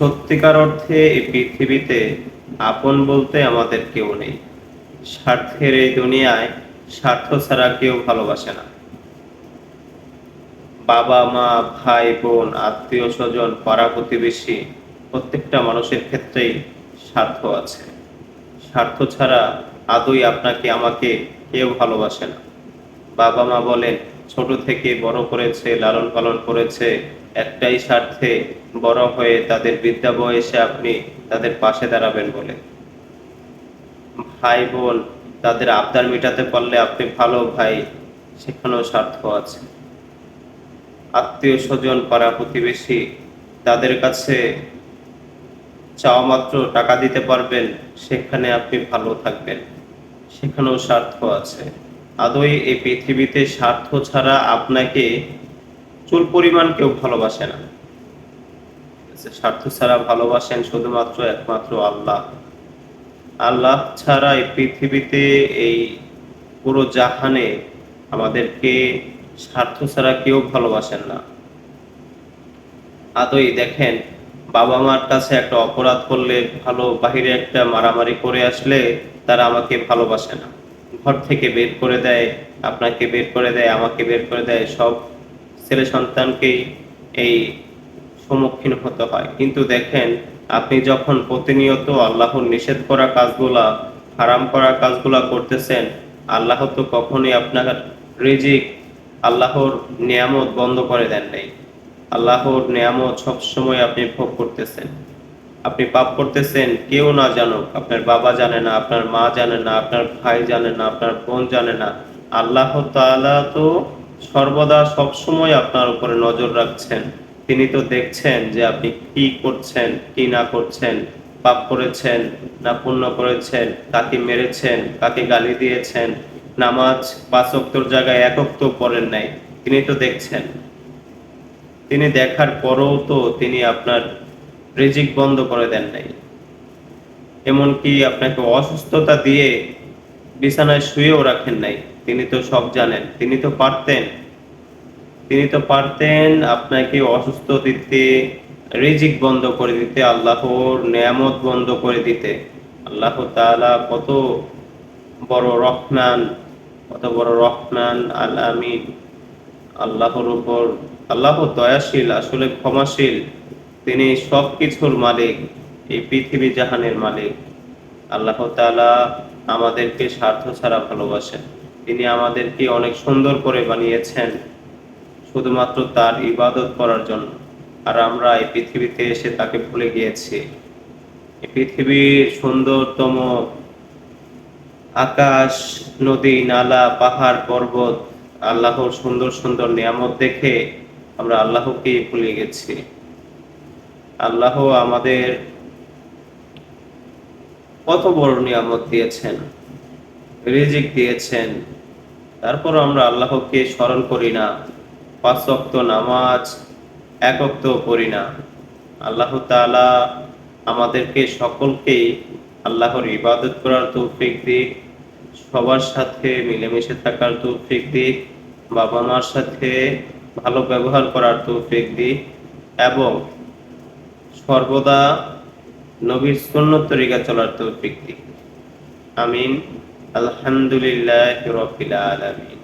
সত্যিকার অর্থে এই পৃথিবীতে আপন বলতে আমাদের কেউ নেই। স্বার্থের এই দুনিয়ায় স্বার্থ ছাড়া কেউ ভালোবাসে না। বাবা, মা, ভাই, বোন, আত্মীয় স্বজন, পাড়া প্রতিবেশী প্রত্যেকটা মানুষের ক্ষেত্রেই স্বার্থ আছে। স্বার্থ ছাড়া আদৌ আপনাকে, আমাকে কেউ ভালোবাসে না। বাবা মা বলেন ছোট থেকে বড় করেছে, লালন পালন করেছে, একটাই স্বার্থে বড় হয়ে তাদের বিদ্যা বয়সে আপনি তাদের পাশে দাঁড়াবেন বলে। ভাই, বোন, তাদের আবদার মেটাতে পারলে আপনি ভালো ভাই, সেখানেও স্বার্থ আছে। আত্মীয় স্বজন, পাড়া প্রতিবেশী, তাদের কাছে চাওয়া মাত্র টাকা দিতে পারবেন, সেখানে আপনি ভালো থাকবেন, সেখানেও স্বার্থ আছে। আদৌ এই পৃথিবীতে স্বার্থ ছাড়া আপনাকে চুল পরিমাণ কেউ ভালোবাসে না। স্বার্থ ছাড়া ভালোবাসেন শুধুমাত্র একমাত্র আল্লাহ। আল্লাহ ছাড়া এই পৃথিবীতে এই পুরো জাহানে আমাদেরকে স্বার্থ ছাড়া কেউ ভালোবাসেন না। আদৌ দেখেন বাবা মার কাছে একটা অপরাধ করলে, ভালো বাহিরে একটা মারামারি করে আসলে তারা আমাকে ভালোবাসে না। ঘর থেকে বের করে দেয়, আপনাকে বের করে দেয়, আমাকে বের করে দেয়, সব ছেলে সন্তানকেই এই সম্মুখীন হতে হয়। কিন্তু দেখেন, আপনি যখন প্রতিনিয়ত আল্লাহর নিষেধ করা কাজগুলা, হারাম করা কাজগুলা করতেছেন, আল্লাহ তো কখনোই আপনার রিজিক আল্লাহর নিয়ামত বন্ধ করে দেন নাই। আল্লাহর নিয়ামত সবসময় আপনি ভোগ করতেছেন। আপনি পাপ করতেছেন, কেউ না জানুক। আপনার বাবা জানে না, আপনার মা জানে না, আপনার ভাই জানে না, আপনার বোন জানে না। আল্লাহ তালা তো সর্বদা সবসময় আপনার উপরে নজর রাখছেন। তিনি তো দেখছেন যে আপনি কি করছেন, কি না করছেন, পাপ করেছেন, না পুণ্য করেছেন, কাকে মেরেছেন, কাকে গালি দিয়েছেন, নামাজ পাঁচ অক্তর জায়গায় এক অক্ত পড়েন নাই। তিনি তো দেখছেন। তিনি দেখার পরেও তো তিনি আপনার রিজিক বন্ধ করে দেন নাই। এমনকি আপনাকে অসুস্থতা দিয়ে বিছানায় শুয়েও রাখেন নাই। তিনি তো সব জানেন, তিনি তো পারতেন। তিনি তো পারতেন আপনাকে অসুস্থ দিতে রিজিক বন্ধ করে দিতে, আল্লাহর নিয়ামত বন্ধ করে দিতে। আল্লাহ তাআলা কত বড় রহমান, কত বড় রহমান আল আমিন আল্লাহর উপর, আল্লাহ দয়াশীল, আসলে ক্ষমাশীল। তিনি সব কিছুর মালিক, এই পৃথিবী জাহানের মালিক। আল্লাহ তাআলা আমাদেরকে স্বার্থ ছাড়া ভালোবাসেন। তিনি আমাদেরকে অনেক সুন্দর করে বানিয়েছেন, শুধুমাত্র তার ইবাদত করার জন্য। আর আমরা এই পৃথিবীতে এসে তাকে ভুলে গিয়েছি। এই পৃথিবীর সুন্দরতম আকাশ, নদী, নালা, পাহাড়, পর্বত, আল্লাহর সুন্দর সুন্দর নিয়ামত দেখে আমরা আল্লাহকে ভুলে গেছি। আল্লাহ আমাদের কত বড় নিয়ামত দিয়েছেন, রিজিক দিয়েছেন তারপর আমরা আল্লাহকে স্মরণ করি না, পাঁচ অক্ত নামাজ এক অক্ত পড়ি না। আল্লাহ তাআলা আমাদেরকে সকলকেই আল্লাহর ইবাদত করার তৌফিক দিক, সবার সাথে মিলেমিশে থাকার তৌফিক দিক বাবা মার সাথে ভালো ব্যবহার করার তৌফিক দিক এবং সর্বদা নবীর সন্ন্য তরিকা চলার তৌফিক দিক। আমিন। আলহামদুলিল্লাহ রবিল আলামিন।